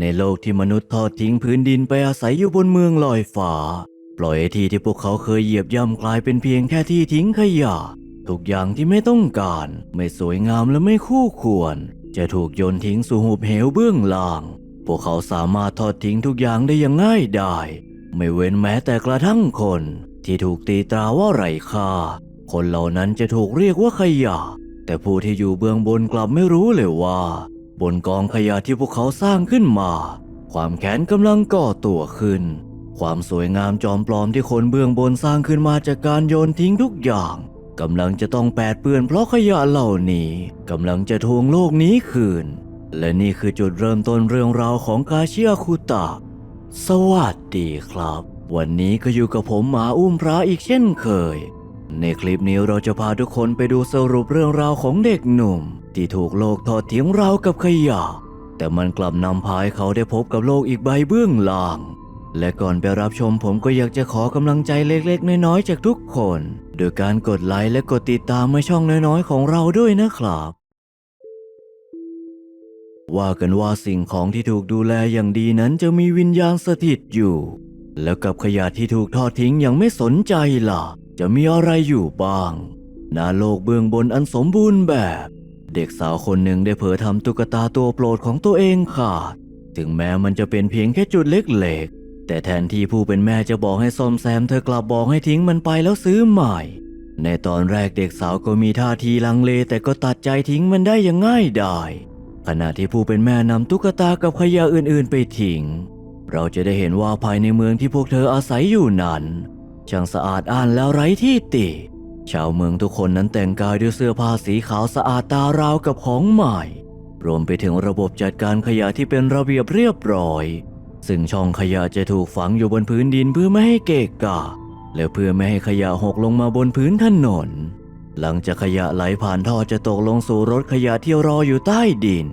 ในโลกที่มนุษย์ทอดทิ้งพื้นดินไปอาศัยอยู่บนเมืองลอยฟ้าปล่อยที่ที่พวกเขาเคยเหยียบย่ำกลายเป็นเพียงแค่ที่ทิ้งขยะ ทุกอย่างที่ไม่ต้องการ ไม่สวยงามและไม่คู่ควร จะถูกโยนทิ้งสู่หุบเหวเบื้องล่าง พวกเขาสามารถทอดทิ้งทุกอย่างได้อย่างง่ายดายไม่เว้นแม้แต่กระทั่งคน ที่ถูกตีตราว่าไร้ค่า คนเหล่านั้นจะถูกเรียกว่าขยะ แต่ผู้ที่อยู่เบื้องบนกลับไม่รู้เลยว่า บนกองขยะที่พวกเขาสร้างขึ้นมา ความแค้นกำลังก่อตัวขึ้น ความสวยงามจอมปลอมที่คนเบื้องบนสร้างขึ้นมาจากการโยนทิ้งทุกอย่างกำลังจะต้องแปดเปื้อนเพราะขยะเหล่านี้กำลังจะทวงโลกนี้คืน และนี่คือจุดเริ่มต้นเรื่องราวของกาเชียคุตะ สวัสดีครับ วันนี้ก็อยู่กับผมหมาอุ้มพระอีกเช่นเคย ในคลิปนี้เราจะพาทุกคนไปดูสรุปเรื่องราวของเด็กหนุ่ม ที่ถูกโลกทอดทิ้งราวกับขยะ แต่มันกลับนำพาให้เขาได้พบกับโลกอีกใบเบื้องล่าง และก่อนไปรับชมผมก็อยากจะขอกำลังใจเล็กๆ น้อยๆ จากทุกคน โดยการกดไลค์และกดติดตามให้ช่องน้อยๆ ของเราด้วยนะครับ ว่ากันว่าสิ่งของที่ถูกดูแลอย่างดีนั้นจะมีวิญญาณสถิตอยู่ แล้วกับขยะที่ถูกทอดทิ้งอย่างไม่สนใจล่ะ จะมีอะไรอยู่บ้างหนาโลกเบื้องบนอันสมบูรณ์แบบ เด็กสาวคนหนึ่งได้เผลอทำตุ๊กตาตัวโปรดของตัวเองขาดถึงแม้มันจะเป็นเพียงแค่จุดเล็กๆ แต่แทนที่ผู้เป็นแม่จะบอกให้ซ่อมแซมเธอกลับบอกให้ทิ้งมันไปแล้วซื้อใหม่ ในตอนแรกเด็กสาวก็มีท่าทีลังเลแต่ก็ตัดใจทิ้งมันได้อย่างง่ายดายขณะที่ผู้เป็นแม่นำตุ๊กตากับขยะอื่นๆ ไปทิ้ง เราจะได้เห็นว่าภายในเมืองที่พวกเธออาศัยอยู่นั้น ช่างสะอาดอ่านแล้วไร้ที่ติ ชาวเมืองทุกคนนั้นแต่งกายด้วยเสื้อผ้าสีขาวสะอาดตาราวกับของใหม่ รวมไปถึงระบบจัดการขยะที่เป็นระเบียบเรียบร้อย ซึ่งช่องขยะจะถูกฝังอยู่บนพื้นดินเพื่อไม่ให้เกะกะ และเพื่อไม่ให้ขยะหกลงมาบนพื้นถนน หลังจากขยะไหลผ่านท่อจะตกลงสู่รถขยะที่รออยู่ใต้ดิน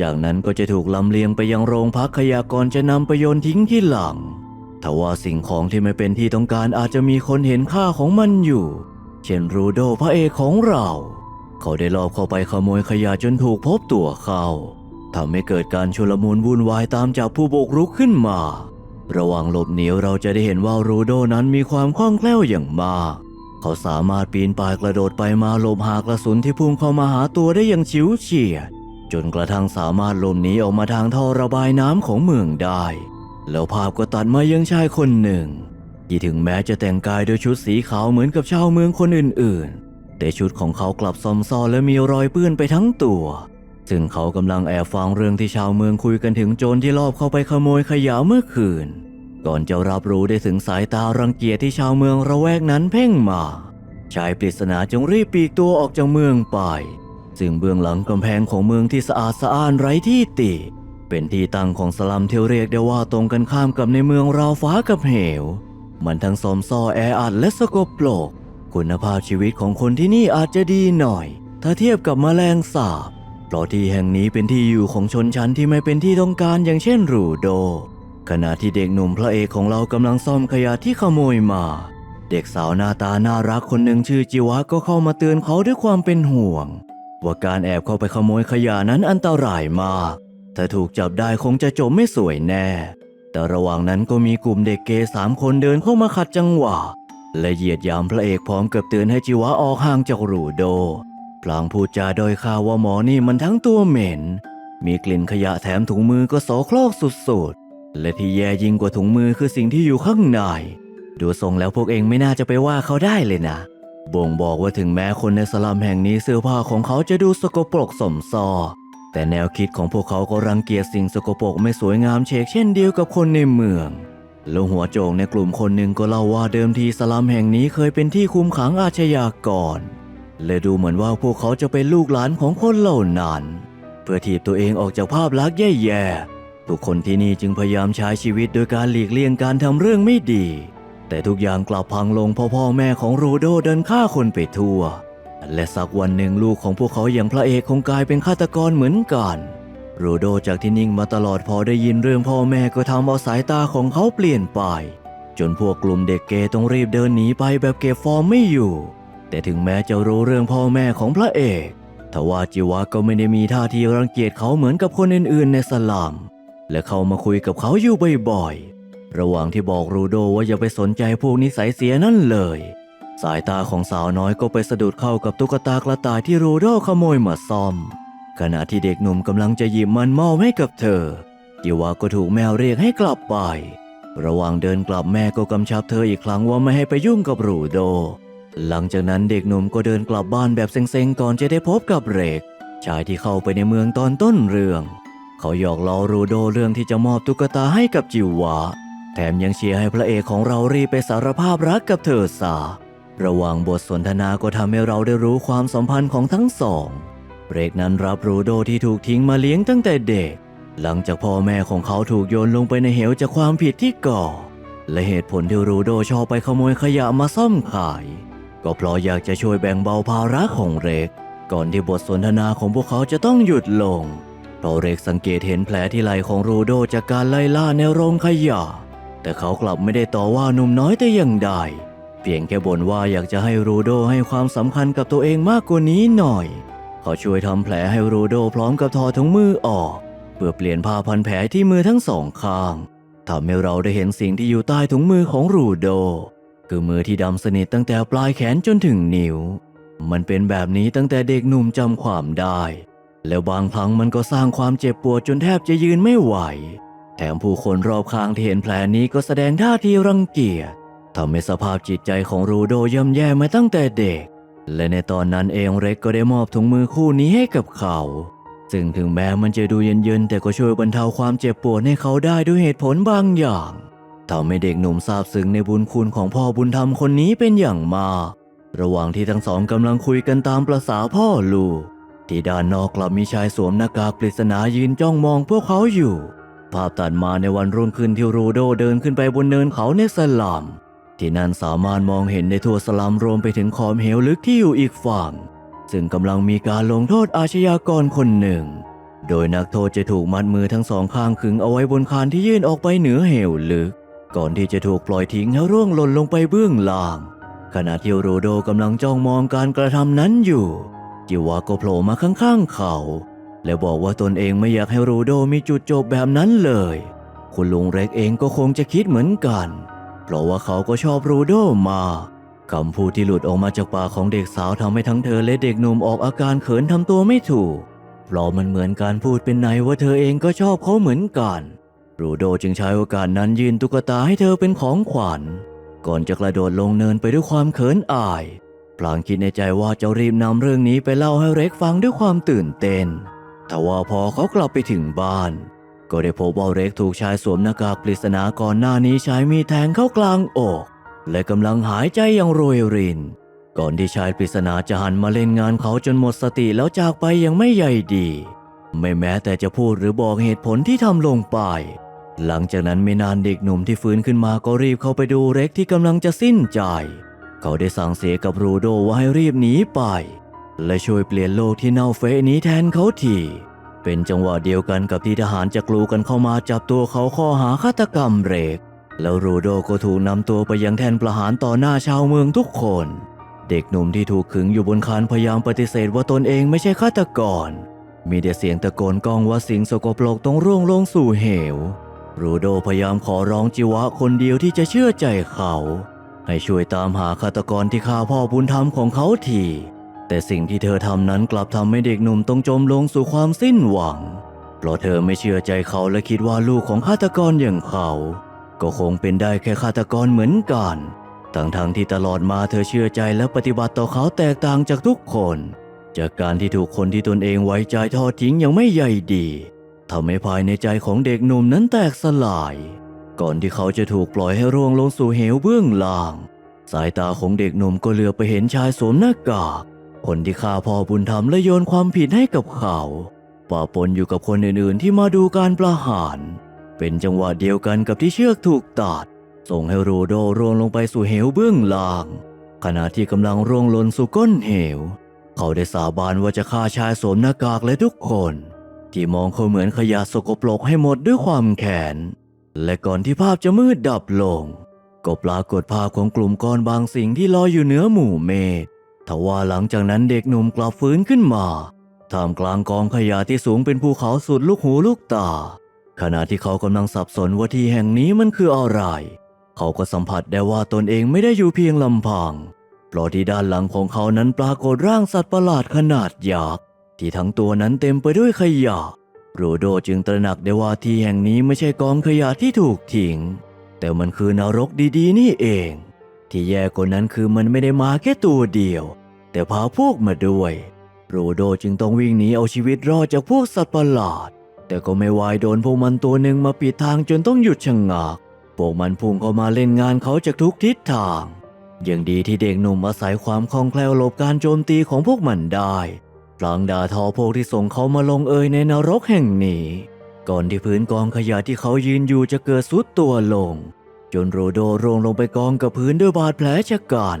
จากนั้นก็จะถูกลำเลียงไปยังโรงพักขยะก่อนจะนำไปโยนทิ้งที่หลัง ทว่าสิ่งของที่ไม่เป็นที่ต้องการอาจจะมีคนเห็นค่าของมันอยู่ เช่นรูโดพระเอกของเรา เขาได้ลอบเข้าไปขโมยขยะจนถูกพบตัวเขาทำให้เกิดการชุลมุนวุ่นวายตามจับผู้บุกรุกขึ้นมา ระหว่างหลบหนีเราจะได้เห็นว่ารูโดนั้นมีความคล่องแคล่วอย่างมาก เขาสามารถปีนป่ายกระโดดไปมาหลบหากระสุนที่พุ่งเข้ามาหาตัวได้อย่างฉิวเฉียด จนกระทั่งสามารถหลบหนีออกมาทางท่อระบายน้ำของเมืองได้ แล้วภาพก็ตัดมายังชายคนหนึ่ง ที่ถึงแม้จะแต่งกายด้วยชุดสีขาวเหมือนกับชาวเมืองคนอื่นๆ แต่ชุดของเขากลับซอมซ่อและมีรอยเปื้อนไปทั้งตัว ซึ่งเขากำลังแอบฟังเรื่องที่ชาวเมืองคุยกันถึงโจรที่ลอบเข้าไปขโมยขยะเมื่อคืน ก่อนจะรับรู้ได้ถึงสายตารังเกียจที่ชาวเมืองระแวกนั้นเพ่งมาชายปริศนาจึงรีบปีกตัวออกจากเมืองไป ซึ่งเบื้องหลังกำแพงของเมืองที่สะอาดสะอ้านไร้ที่ติ เป็นที่ตั้งของสลัมที่เรียกได้ว่าตรงกันข้ามกับในเมืองราวฟ้ากับเหว มันทั้งซอมซ่อแออัดและสกปรก คุณภาพชีวิตของคนที่นี่อาจจะดีหน่อย ถ้าเทียบกับแมลงสาบ เพราะที่แห่งนี้เป็นที่อยู่ของชนชั้นที่ไม่เป็นที่ต้องการอย่างเช่นรูโด ขณะที่เด็กหนุ่มพระเอกของเรากำลังซ่อมขยะที่ขโมยมา เด็กสาวหน้าตาน่ารักคนหนึ่งชื่อจิวะก็เข้ามาเตือนเขาด้วยความเป็นห่วง ว่าการแอบเข้าไปขโมยขยะนั้นอันตรายมาก ถ้าถูกจับได้คงจะจบไม่สวยแน่ แต่ระหว่างนั้นก็มีกลุ่มเด็กเกย์สามคนเดินเข้ามาขัดจังหวะ และเหยียดยามพระเอกพร้อมกับเตือนให้จิวะออกห่างจากรูโด พลางพูดจาโดยข่าวว่าหมอนี่มันทั้งตัวเหม็น มีกลิ่นขยะแถมถุงมือก็โสโครกสุดๆ และที่แย่ยิ่งกว่าถุงมือคือสิ่งที่อยู่ข้างใน ดูทรงแล้วพวกเองไม่น่าจะไปว่าเขาได้เลยนะบ่งบอกว่าถึงแม้คนในสลัมแห่งนี้เสื้อผ้าของเขาจะดูสกปรกสมซอ แต่แนวคิดของพวกเขาก็รังเกียจสิ่งสกปรกไม่สวยงามเชกเช่นเดียวกับคนในเมืองแล้วหัวโจกในกลุ่มคนหนึ่งก็เล่าว่าเดิมทีสลัมแห่งนี้เคยเป็นที่คุมขังอาชญากรและดูเหมือนว่าพวกเขาจะเป็นลูกหลานของคนเหล่านั้น เพื่อถีบตัวเองออกจากภาพลักษณ์แย่ๆทุกคนที่นี่จึงพยายามใช้ชีวิตโดยการหลีกเลี่ยงการทำเรื่องไม่ดี แต่ทุกอย่างกลับพังลงเพราะพ่อแม่ของรูโดเดินฆ่าคนไปทั่ว และสักวันหนึ่งลูกของพวกเขาอย่างพระเอกคงกลายเป็นฆาตกรเหมือนกันโรโดจากที่นิ่งมาตลอดพอได้ยินเรื่องพ่อแม่ก็ทำเอาสายตาของเขาเปลี่ยนไป จนพวกกลุ่มเด็กเกย์ต้องรีบเดินหนีไปแบบเก็บฟอร์มไม่อยู่ แต่ถึงแม้จะรู้เรื่องพ่อแม่ของพระเอกทว่าจิวะก็ไม่ได้มีท่าทีรังเกียจเขาเหมือนกับคนอื่นๆในสลัมและเข้ามาคุยกับเขาอยู่บ่อยๆ ระหว่างที่บอกรูโดว่าอย่าไปสนใจพวกนิสัยเสียนั่นเลย สายตาของสาวน้อยก็ไปสะดุดเข้ากับตุ๊กตากระต่ายที่รูโดขโมยมาซ่อม ขณะที่เด็กหนุ่มกำลังจะหยิบมันมอบให้กับเธอจิวาก็ถูกแมวเรียกให้กลับไป ระหว่างเดินกลับแม่ก็กำชับเธออีกครั้งว่าไม่ให้ไปยุ่งกับรูโด หลังจากนั้นเด็กหนุ่มก็เดินกลับบ้านแบบเซ็งๆก่อนจะได้พบกับเรก ชายที่เข้าไปในเมืองตอนต้นเรื่อง เขาหยอกล้อรูโดเรื่องที่จะมอบตุ๊กตาให้กับจิววาแถมยังเชียร์ให้พระเอกของเรารีไปสารภาพรักกับเธอซา ระหว่างบทสนทนาก็ทำให้เราได้รู้ความสัมพันธ์ของทั้งสองเรกนั้นรับรูโดที่ถูกทิ้งมาเลี้ยงตั้งแต่เด็ก หลังจากพ่อแม่ของเขาถูกโยนลงไปในเหวจากความผิดที่ก่อ และเหตุผลที่รูโดชอบไปขโมยขยะมาซ่อมขาย ก็เพราะอยากจะช่วยแบ่งเบาภาระของเรก ก่อนที่บทสนทนาของพวกเขาจะต้องหยุดลงเพราะเรกสังเกตเห็นแผลที่ไหล่ของรูโดจากการไล่ล่าในโรงขยะ แต่เขากลับไม่ได้ต่อว่าหนุ่มน้อยแต่อย่างใด เพียงแค่บ่นว่าอยากจะให้รูโดให้ความสำคัญกับตัวเองมากกว่านี้หน่อย เขาช่วยทำแผลให้รูโดพร้อมกับถอดถุงมือออก เพื่อเปลี่ยนผ้าพันแผลที่มือทั้งสองข้างทำให้เราได้เห็นสิ่งที่อยู่ใต้ถุงมือของรูโด คือมือที่ดำสนิทตั้งแต่ปลายแขนจนถึงนิ้ว มันเป็นแบบนี้ตั้งแต่เด็กหนุ่มจำความได้ แล้วบางครั้งมันก็สร้างความเจ็บปวดจนแทบจะยืนไม่ไหว แถมผู้คนรอบข้างที่เห็นแผลนี้ก็แสดงท่าทีรังเกียจ ทำให้สภาพจิตใจของรูโดย่ำแย่มาตั้งแต่เด็ก และในตอนนั้นเองเร็กก็ได้มอบถุงมือคู่นี้ให้กับเขา ซึ่งถึงแม้มันจะดูเย็นๆ แต่ก็ช่วยบรรเทาความเจ็บปวดให้เขาได้ด้วยเหตุผลบางอย่างทำให้เด็กหนุ่มซาบซึ้งในบุญคุณของพ่อบุญธรรมคนนี้เป็นอย่างมาก ระหว่างที่ทั้งสองกำลังคุยกันตามประษาพ่อลูก ที่ด้านนอกกลับมีชายสวมหน้ากากปริศนายืนจ้องมองพวกเขาอยู่ ภาพตัดมาในวันรุ่งขึ้นที่รูโดเดินขึ้นไปบนเนินเขาในสลัม ที่นั่นสามารถมองเห็นในทั่วสลัมรวมไปถึงขอบเหวลึกที่อยู่อีกฝั่ง ซึ่งกำลังมีการลงโทษอาชญากรคนหนึ่ง โดยนักโทษจะถูกมัดมือทั้งสองข้างขึงเอาไว้บนคานที่ยื่นออกไปเหนือเหวลึก ก่อนที่จะถูกปล่อยทิ้งให้ร่วงหล่นลงไปเบื้องล่าง ขณะที่โรโดกำลังจ้องมองการกระทำนั้นอยู่ จิวาก็โผล่มาข้างๆเขา และบอกว่าตนเองไม่อยากให้โรโดมีจุดจบแบบนั้นเลย คุณลุงเร็กเองก็คงจะคิดเหมือนกันเเพราะว่าเขาก็ชอบโรโดมากคำพูดที่หลุดออกมาจากปากของเด็กสาวทำให้ทั้งเธอและเด็กหนุ่มออกอาการเขินทำตัวไม่ถูก เพราะมันเหมือนการพูดเป็นในว่าเธอเองก็ชอบเขาเหมือนกัน รูโดจึงใช้โอกาสนั้นยืนตุ๊กตาให้เธอเป็นของขวัญ ก่อนจะกระโดดลงเนินไปด้วยความเขินอายพลางคิดในใจว่าจะรีบนำเรื่องนี้ไปเล่าให้เร็กฟังด้วยความตื่นเต้นแต่ว่าพอเขากลับไปถึงบ้าน ก็ได้พบว่าเร็กถูกชายสวมหน้ากากปริศนาก่อนหน้านี้ใช้มีดแทงเข้ากลางอก และกำลังหายใจอย่างโรยริน ก่อนที่ชายปริศนาจะหันมาเล่นงานเขาจนหมดสติแล้วจากไปอยังไม่ใหญ่ดี ไม่แม้แต่จะพูดหรือบอกเหตุผลที่ทำลงไป หลังจากนั้นไม่นานเด็กหนุ่มที่ฟื้นขึ้นมาก็รีบเข้าไปดูเร็กที่กำลังจะสิ้นใจ เขาได้สั่งเสียกับรูโดว่าให้รีบหนีไป และช่วยเปลี่ยนโลกที่เน่าเฟะนี้แทนเขาที เป็นจังหวะเดียวกันกับที่ทหารจะกลูกันเข้ามาจับตัวเขาข้อหาฆาตกรรมเรก แล้วรูโดก็ถูกนำตัวไปยังแทนประหารต่อหน้าชาวเมืองทุกคน เด็กหนุ่มที่ถูกขึงอยู่บนคานพยายามปฏิเสธว่าตนเองไม่ใช่ฆาตกร มีแต่เสียงตะโกนก้องว่าสิ่งสกปรกต้องร่วงลงสู่เหว รูโดพยายามขอร้องจิวะคนเดียวที่จะเชื่อใจเขา ให้ช่วยตามหาฆาตกรที่ฆ่าพ่อบุญธรรมของเขาที แต่สิ่งที่เธอทำนั้นกลับทำให้เด็กหนุ่มต้องจมลงสู่ความสิ้นหวัง เพราะเธอไม่เชื่อใจเขาและคิดว่าลูกของฆาตกรอย่างเขา ก็คงเป็นได้แค่ฆาตกรเหมือนกัน ทั้งทงๆที่ตลอดมาเธอเชื่อใจและปฏิบัติต่อเขาแตกต่างจากทุกคน จากการที่ถูกคนที่ตนเองไว้ใจทอดทิ้งอย่างไม่ใยดีทำให้ภายในใจของเด็กหนุ่มนั้นแตกสลาย ก่อนที่เขาจะถูกปล่อยให้ร่วงลงสู่เหวเบื้องล่าง สายตาของเด็กหนุ่มก็เลือไปเห็นชายสวมหน้ากาก คนที่ฆ่าพ่อบุญธรรมและโยนความผิดให้กับเขาปะปนอยู่กับคนอื่นๆที่มาดูการประหาร เป็นจังหวะเดียวกันกับที่เชือกถูกตัด ส่งให้รูโดร่วงลงไปสู่เหวเบื้องล่าง ขณะที่กำลังร่วงหล่นสู่ก้นเหว เขาได้สาบานว่าจะฆ่าชายสวมหน้ากากและทุกคน ที่มองเขาเหมือนขยะสกปรกให้หมดด้วยความแค้นและก่อนที่ภาพจะมืดดับลง ก็ปรากฏภาพของกลุ่มก้อนบางสิ่งที่ลอยอยู่เหนือหมู่เมฆ ทว่าหลังจากนั้นเด็กหนุ่มกลับฟื้นขึ้นมาท่ามกลางกองขยะที่สูงเป็นภูเขาสุดลูกหูลูกตา ขณะที่เขากำลังสับสนว่าที่แห่งนี้มันคืออะไร เขาก็สัมผัสได้ว่าตนเองไม่ได้อยู่เพียงลำพังเพราะที่ด้านหลังของเขานั้นปรากฏร่างสัตว์ประหลาดขนาดยักษ์ที่ทั้งตัวนั้นเต็มไปด้วยขยะโรโดจึงตระหนักได้ว่าที่แห่งนี้ไม่ใช่กองขยะที่ถูกทิ้งแต่มันคือนรกดีๆ นี่เอง ที่แย่กว่านั้นคือมันไม่ได้มาแค่ตัวเดียว แต่พาพวกมาด้วยโรโดจึงต้องวิ่งหนีเอาชีวิตรอดจากพวกสัตว์ประหลาด แต่ก็ไม่วายโดนพวกมันตัวหนึ่งมาปิดทางจนต้องหยุดชะงงัก พวกมันพุ่งเข้ามาเล่นงานเขาจากทุกทิศทางยังดีที่เด็กหนุ่มอาศัยความคล่องแคล่วหลบการโจมตีของพวกมันได้พลางด่าทอพวกที่ส่งเขามาลงเอยในนรกแห่งนี้ ก่อนที่พื้นกองขยะที่เขายืนอยู่จะเกิดสุดตัวลง จนโรโดร่วงลงไปกองกับพื้นด้วยบาดแผลชะกัน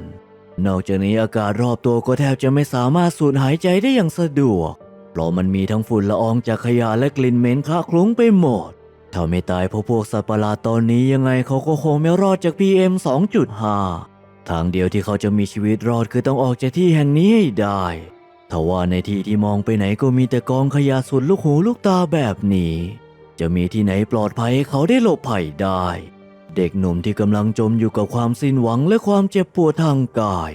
นอกจากนี้อากาศรอบตัวก็แทบจะไม่สามารถสูดหายใจได้อย่างสะดวก เพราะมันมีทั้งฝุ่นละอองจากขยะและกลิ่นเหม็นคละคลุ้งไปหมด ถ้าไม่ตายเพราะพวกสัตว์ประหลาดตอนนี้ยังไงเขาก็คงไม่รอดจาก PM 2.5 ทางเดียวที่เขาจะมีชีวิตรอดคือต้องออกจากที่แห่งนี้ให้ได้ทว่าในที่ที่มองไปไหนก็มีแต่กองขยะสุดลูกหูลูกตาแบบนี้ จะมีที่ไหนปลอดภัยให้เขาได้หลบภัยได้ เด็กหนุ่มที่กำลังจมอยู่กับความสิ้นหวังและความเจ็บปวดทางกาย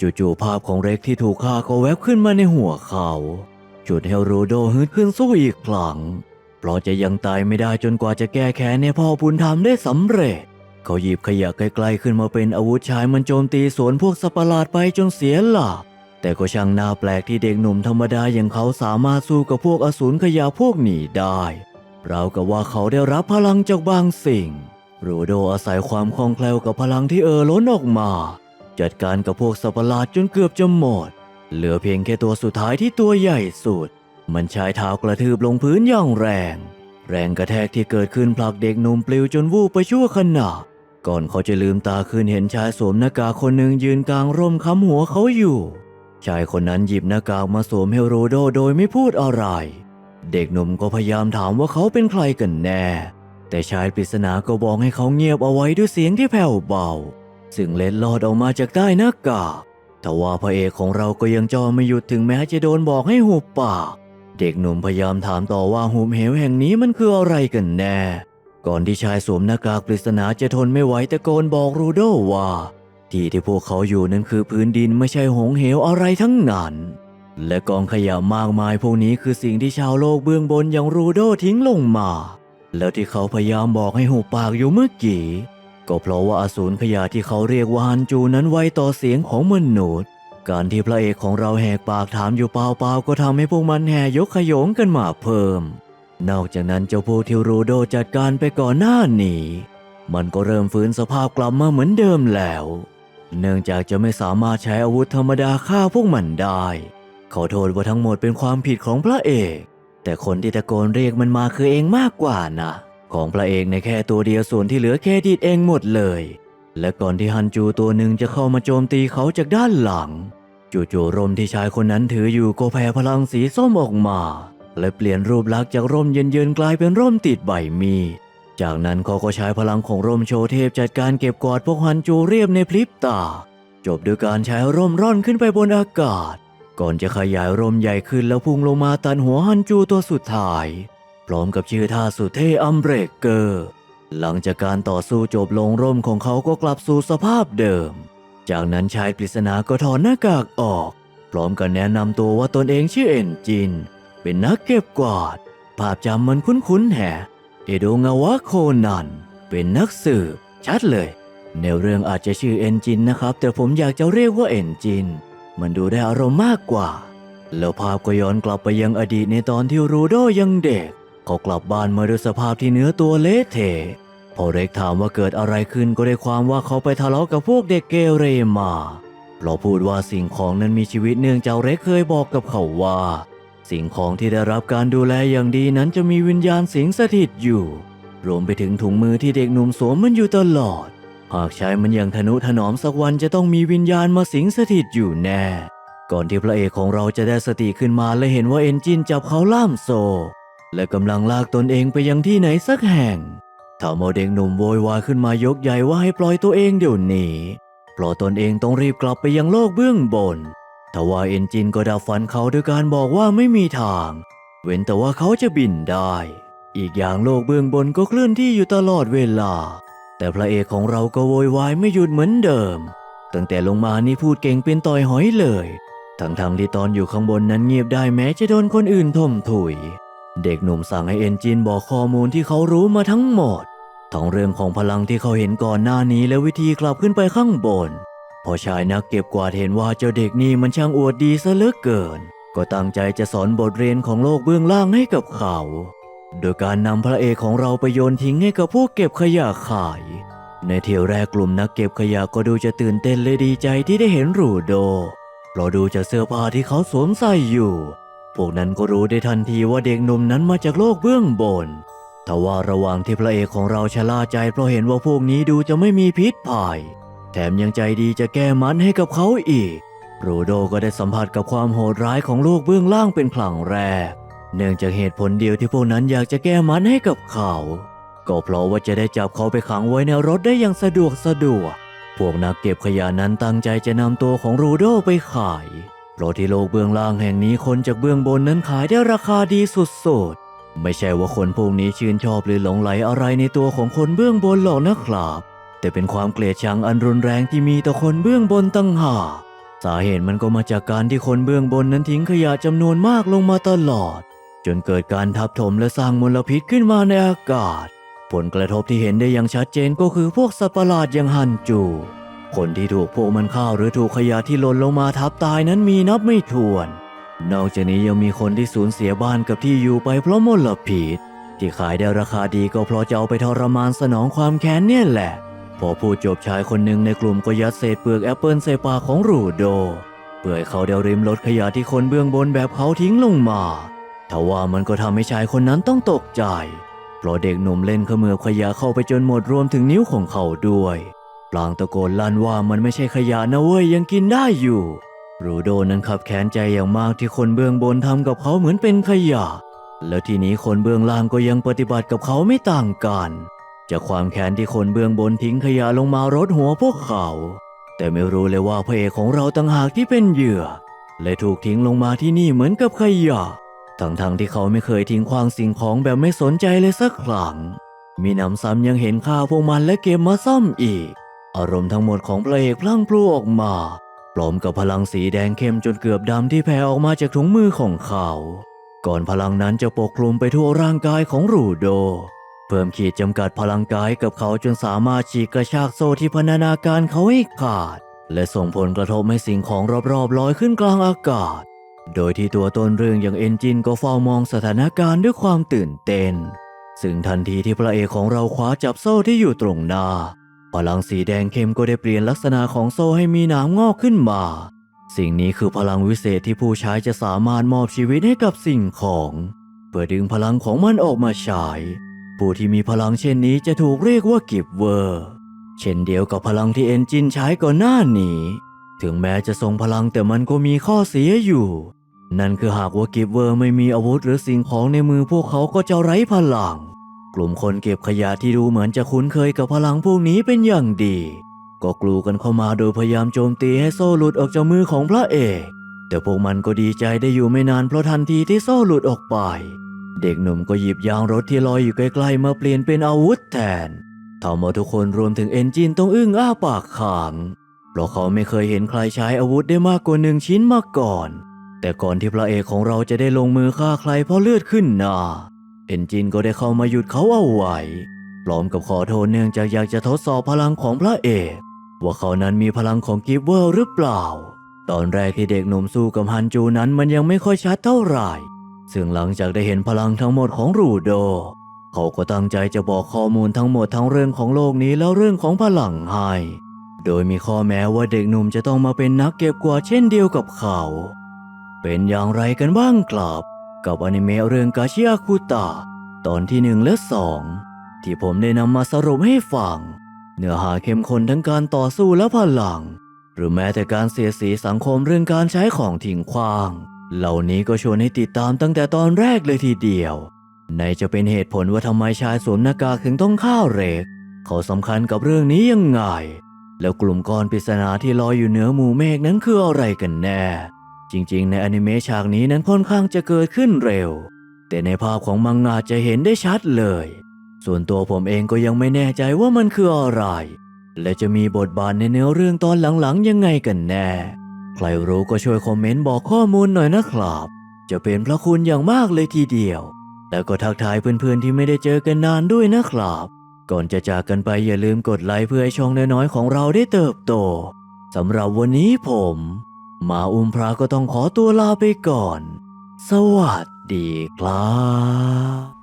จู่ๆภาพของเร็กที่ถูกฆ่าก็แวบขึ้นมาในหัวเขาจุดให้โรโดฮึดขึ้นสู้อีกครั้งเพราะจะยังตายไม่ได้จนกว่าจะแก้แค้นให้พ่อบุญธรรมได้สำเร็จ เขาหยิบขยะใกล้ๆขึ้นมาเป็นอาวุธชายมันโจมตีสวนพวกสัตว์ประหลาดไปจนเสียหลักแต่ก็ช่างน่าแปลกที่เด็กหนุ่มธรรมดาอย่างเขาสามารถสู้กับพวกอสูรขยะพวกนี้ได้เรากับว่าเขาได้รับพลังจากบางสิ่ง รโดอาศัยความคล่องแคล่วกับพลังที่เอ่อล้นออกมา จัดการกับพวกสัตว์ประหลาดจนเกือบจะหมด เหลือเพียงแค่ตัวสุดท้ายที่ตัวใหญ่สุด มันใช้เท้ากระทืบลงพื้นอย่างแรง แรงกระแทกที่เกิดขึ้นผลักเด็กหนุ่มปลิวจนวูบไปชั่วขณะ ก่อนเขาจะลืมตาขึ้นเห็นชายสวมหน้ากากคนหนึ่งยืนกลางร่มค้ำหัวเขาอยู่ ชายคนนั้นหยิบหน้ากากมาสวมให้โรโดโดยไม่พูดอะไร เด็กหนุ่มก็พยายามถามว่าเขาเป็นใครกันแน่ แต่ชายปริศนาก็บอกให้เขาเงียบเอาไว้ด้วยเสียงที่แผ่วเบา ซึ่งเล็ดลอดออกมาจากใต้หน้ากากทว่าพระเอกของเราก็ยังจอไม่หยุดถึงแม้จะโดนบอกให้หุบปาก เด็กหนุ่มพยายามถามต่อว่าหุบเหวแห่งนี้มันคืออะไรกันแน่ ก่อนที่ชายสวมหน้ากากปริศนาจะทนไม่ไหวตะโกนบอกรูโดว่า ที่ที่พวกเขาอยู่นั้นคือพื้นดินไม่ใช่หงเหวอะไรทั้งนั้น และกองขยะมากมายพวกนี้คือสิ่งที่ชาวโลกเบื้องบนอย่างรูโดทิ้งลงมา แล้วที่เขาพยายามบอกให้หุบปากอยู่เมื่อกี้ ก็เพราะว่าอสูรขยะที่เขาเรียกว่าฮันจูนั้นไวต่อเสียงของมนุษย์ การที่พระเอกของเราแหกปากถามอยู่เปล่าๆก็ทำให้พวกมันแห่ยกขยงกันมาเพิ่ม นอกจากนั้นเจ้าพวกที่รูโดจัดการไปก่อนหน้านี้ มันก็เริ่มฟื้นสภาพกลับมาเหมือนเดิมแล้ว เนื่องจากจะไม่สามารถใช้อาวุธธรรมดาฆ่าพวกมันได้ ขอโทษว่าทั้งหมดเป็นความผิดของพระเอก แต่คนที่ตะโกนเรียกมันมาคือเองมากกว่านะ ของพระเอกในแค่ตัวเดียวส่วนที่เหลือเครดิตเองหมดเลย และก่อนที่ฮันจูตัวหนึ่งจะเข้ามาโจมตีเขาจากด้านหลัง จู่ๆร่มที่ชายคนนั้นถืออยู่ก็แผ่พลังสีส้มออกมา และเปลี่ยนรูปลักษณ์จากร่มเย็นๆกลายเป็นร่มติดใบมีดจากนั้นเขาก็ใช้พลังของร่มโชว์เทพจัดการเก็บกวาดพวกฮันจูเรียบในพริบตา จบด้วยการใช้ร่มร่อนขึ้นไปบนอากาศ ก่อนจะขยายร่มใหญ่ขึ้นแล้วพุ่งลงมาตันหัวฮันจูตัวสุดท้าย พร้อมกับชื่อท่าสุดเท่อัมเบรกเกอร์ หลังจากการต่อสู้จบลงร่มของเขาก็กลับสู่สภาพเดิม จากนั้นชายปริศนาก็ถอดหน้ากากออก พร้อมกับแนะนำตัวว่าตนเองชื่อเอ็นจิน เป็นนักเก็บกวาด ภาพจำมันคุ้นๆแฮะเอโดงาวะโคนัน เป็นนักสืบชัดเลยแนวเรื่องอาจจะชื่อเอ็นจินนะครับ แต่ผมอยากจะเรียกว่าเอ็นจิน มันดูได้อารมณ์มากกว่า แล้วภาพก็ย้อนกลับไปยังอดีตในตอนที่รูโดยังเด็กเขากลับบ้านมาด้วยสภาพที่เนื้อตัวเละเทะพอเร็กถามว่าเกิดอะไรขึ้นก็ได้ความว่าเขาไปทะเลาะกับพวกเด็กเกเรมาเพราะพูดว่าสิ่งของนั้นมีชีวิตเนื่องจากเร็กเคยบอกกับเขาว่า สิ่งของที่ได้รับการดูแลอย่างดีนั้นจะมีวิญญาณสิงสถิตอยู่ รวมไปถึงถุงมือที่เด็กหนุ่มสวมมันอยู่ตลอด หากใช้มันอย่างทนุถนอมสักวันจะต้องมีวิญญาณมาสิงสถิตอยู่แน่ ก่อนที่พระเอกของเราจะได้สติขึ้นมาและเห็นว่าเอนจินจับเขาล่ามโซ และกำลังลากตนเองไปยังที่ไหนสักแห่งทำเอาเด็กหนุ่มโวยวายขึ้นมายกใหญ่ว่าให้ปล่อยตัวเองเดี๋ยวนี้เพราะตนเองต้องรีบกลับไปยังโลกเบื้องบนทว่าเอนจินก็ดับฝันเขาด้วยการบอกว่าไม่มีทาง เว้นแต่ว่าเขาจะบินได้ อีกอย่างโลกเบื้องบนก็เคลื่อนที่อยู่ตลอดเวลา แต่พระเอกของเราก็โวยวายไม่หยุดเหมือนเดิม ตั้งแต่ลงมานี่พูดเก่งเป็นต่อยหอยเลย ทั้งๆที่ตอนอยู่ข้างบนนั้นเงียบได้แม้จะโดนคนอื่นท่มถุย เด็กหนุ่มสั่งให้เอนจินบอกข้อมูลที่เขารู้มาทั้งหมด ทั้งเรื่องของพลังที่เขาเห็นก่อนหน้านี้และวิธีกลับขึ้นไปข้างบน พอชายนักเก็บกวาดเห็นว่าเจ้าเด็กนี่มันช่างอวดดีซะเหลือเกิน ก็ตั้งใจจะสอนบทเรียนของโลกเบื้องล่างให้กับเขา โดยการนำพระเอกของเราไปโยนทิ้งให้กับพวกเก็บขยะขาย ในเที่ยวแรกกลุ่มนักเก็บขยะก็ดูจะตื่นเต้นและดีใจที่ได้เห็นรูโดเพราะดูจากเสื้อผ้าที่เขาสวมใส่อยู่ พวกนั้นก็รู้ได้ทันทีว่าเด็กหนุ่มนั้นมาจากโลกเบื้องบนทว่าระหว่างที่พระเอกของเราชะล่าใจเพราะเห็นว่าพวกนี้ดูจะไม่มีพิษภัย แถมยังใจดีจะแก้มันให้กับเขาอีกรูโดก็ได้สัมผัสกับความโหดร้ายของโลกเบื้องล่างเป็นครั้งแรก เนื่องจากเหตุผลเดียวที่พวกนั้นอยากจะแก้มันให้กับเขา ก็เพราะว่าจะได้จับเขาไปขังไว้ในรถได้อย่างสะดวกสะดวก พวกนักเก็บขยะนั้นตั้งใจจะนำตัวของรูโดไปขาย เพราะที่โลกเบื้องล่างแห่งนี้คนจากเบื้องบนนั้นขายได้ราคาดีสุดๆ ไม่ใช่ว่าคนพวกนี้ชื่นชอบหรือหลงไหลอะไรในตัวของคนเบื้องบนหรอกนะครับแต่เป็นความเกลียดชังอันรุนแรงที่มีต่อคนเบื้องบนตั้งหากสาเหตุมันก็มาจากการที่คนเบื้องบนนั้นทิ้งขยะจำนวนมากลงมาตลอด จนเกิดการทับถมและสร้างมลพิษขึ้นมาในอากาศ ผลกระทบที่เห็นได้อย่างชัดเจนก็คือพวกสัตว์ประหลาดอย่างฮันจู คนที่ถูกพวกมันฆ่าหรือถูกขยะที่หล่นลงมาทับตายนั้นมีนับไม่ถ้วน นอกจากนี้ยังมีคนที่สูญเสียบ้านกับที่อยู่ไปเพราะมลพิษที่ขายได้ราคาดีก็เพราะจะเอาไปทรมานสนองความแค้นเนี่ยแหละ พอพูดจบชายคนหนึ่งในกลุ่มก็ยัดเศษเปลือกแอปเปิลใส่ปากของรูโดเพื่อให้เขาเดาริมรถขยะที่คนเบื้องบนแบบเขาทิ้งลงมา ทว่ามันก็ทำให้ชายคนนั้นต้องตกใจ เพราะเด็กหนุ่มเล่นขมือขยะเข้าไปจนหมดรวมถึงนิ้วของเขาด้วยปลางตะโกนลั่นว่ามันไม่ใช่ขยะนะเว้ยยังกินได้อยู่ รูโดนั้นขับแค้นใจอย่างมากที่คนเบื้องบนทำกับเขาเหมือนเป็นขยะ แล้วทีนี้คนเบื้องล่างก็ยังปฏิบัติกับเขาไม่ต่างกัน จากความแค้นที่คนเบื้องบนทิ้งขยะลงมารดหัวพวกเขา แต่ไม่รู้เลยว่าพระเอกของเราต่างหากที่เป็นเหยื่อและถูกทิ้งลงมาที่นี่เหมือนกับขยะ ทั้งๆทที่เขาไม่เคยทิ้งขว้างสิ่งของแบบไม่สนใจเลยสักครั้ง มีหนำซ้ำยังเห็นค่าพวกมันและเก็บมาซ่อมอีก อารมณ์ทั้งหมดของพระเอกพลั่งพลูออกมาพร้อมกับพลังสีแดงเข้มจนเกือบดำที่แผ่ออกมาจากถุงมือของเขา ก่อนพลังนั้นจะปกคลุมไปทั่วร่างกายของรูโด เพิ่มขีดจำกัดพลังกายกับเขาจนสามารถฉีกกระชากโซ่ที่พนธนาการเขาให้ขาด และส่งผลกระทบให้สิ่งของรอบๆลอยขึ้นกลางอากาศ โดยที่ตัวต้นเรื่องอย่างเอนจินก็เฝ้ามองสถานการณ์ด้วยความตื่นเต้น ซึ่งทันทีที่พระเอกของเราคว้าจับโซ่ที่อยู่ตรงหน้า พลังสีแดงเข้มก็ได้เปลี่ยนลักษณะของโซ่ให้มีหนามงอกขึ้นมา สิ่งนี้คือพลังวิเศษที่ผู้ใช้จะสามารถมอบชีวิตให้กับสิ่งของ เพื่อดึงพลังของมันออกมาใช้ ผู้ที่มีพลังเช่นนี้จะถูกเรียกว่ากิฟเวอร์ เช่นเดียวกับพลังที่เอนจินใช้ก่อนหน้านี้ ถึงแม้จะทรงพลังแต่มันก็มีข้อเสียอยู่ นั่นคือหากว่ากิฟเวอร์ไม่มีอาวุธหรือสิ่งของในมือพวกเขาก็จะไร้พลัง กลุ่มคนเก็บขยะที่ดูเหมือนจะคุ้นเคยกับพลังพวกนี้เป็นอย่างดี ก็กลูกันเข้ามาโดยพยายามโจมตีให้โซ่หลุดออกจากมือของพระเอก แต่พวกมันก็ดีใจได้อยู่ไม่นานเพราะทันทีที่โซ่หลุดออกไป เด็กหนุ่มก็หยิบยางรถที่ลอยอยู่ใกล้ๆมาเปลี่ยนเป็นอาวุธแทนทำเอาทุกคนรวมถึงเอนจินต้องอึ้งอ้าปากค้างเพราะเขาไม่เคยเห็นใครใช้อาวุธได้มากกว่าหนึ่งชิ้นมาก่อน แต่ก่อนที่พระเอกของเราจะได้ลงมือฆ่าใครเพราะเลือดขึ้นหน้าเอนจินก็ได้เข้ามาหยุดเขาเอาไว้พร้อมกับขอโทษเนื่องจากอยากจะทดสอบพลังของพระเอก ว่าเขานั้นมีพลังของกิฟเวอร์หรือเปล่า ตอนแรกที่เด็กหนุ่มสู้กับฮันจูนั้นมันยังไม่ค่อยชัดเท่าไหร่ ซึ่งหลังจากได้เห็นพลังทั้งหมดของรูโด เขาก็ตั้งใจจะบอกข้อมูลทั้งหมดทั้งเรื่องของโลกนี้แล้วเรื่องของพลังให้ โดยมีข้อแม้ว่าเด็กหนุ่มจะต้องมาเป็นนักเก็บกวาดเช่นเดียวกับเขา เป็นอย่างไรกันบ้างครับ กับอนิเมะเรื่องกาชิอาคุตะตอนที่หนึ่งและสองที่ผมได้นำมาสรุปให้ฟัง เนื้อหาเข้มข้นทั้งการต่อสู้และพลัง หรือแม้แต่การเสียสีสังคมเรื่องการใช้ของทิ้งขว้าง เหล่านี้ก็ชวนให้ติดตามตั้งแต่ตอนแรกเลยทีเดียว ในจะเป็นเหตุผลว่าทำไมชายสวมหน้ากากถึงต้องฆ่าเรก เขาสำคัญกับเรื่องนี้ยังไง แล้วกลุ่มก้อนปริศนาที่ลอยอยู่เหนือหมู่เมฆนั้นคืออะไรกันแน่ จริงๆ ในอนิเมะฉากนี้นั้นค่อนข้างจะเกิดขึ้นเร็ว แต่ในภาพของมังงะจะเห็นได้ชัดเลย ส่วนตัวผมเองก็ยังไม่แน่ใจว่ามันคืออะไร และจะมีบทบาทในเนื้อเรื่องตอนหลังๆ ยังไงกันแน่ ใครรู้ก็ช่วยคอมเมนต์บอกข้อมูลหน่อยนะครับ จะเป็นพระคุณอย่างมากเลยทีเดียว แล้วก็ทักทายเพื่อนๆที่ไม่ได้เจอกันนานด้วยนะครับ ก่อนจะจากกันไปอย่าลืมกดไลค์เพื่อให้ช่องน้อยๆของเราได้เติบโตสำหรับวันนี้ผม มาอุ้มพระก็ต้องขอตัวลาไปก่อน สวัสดีครับ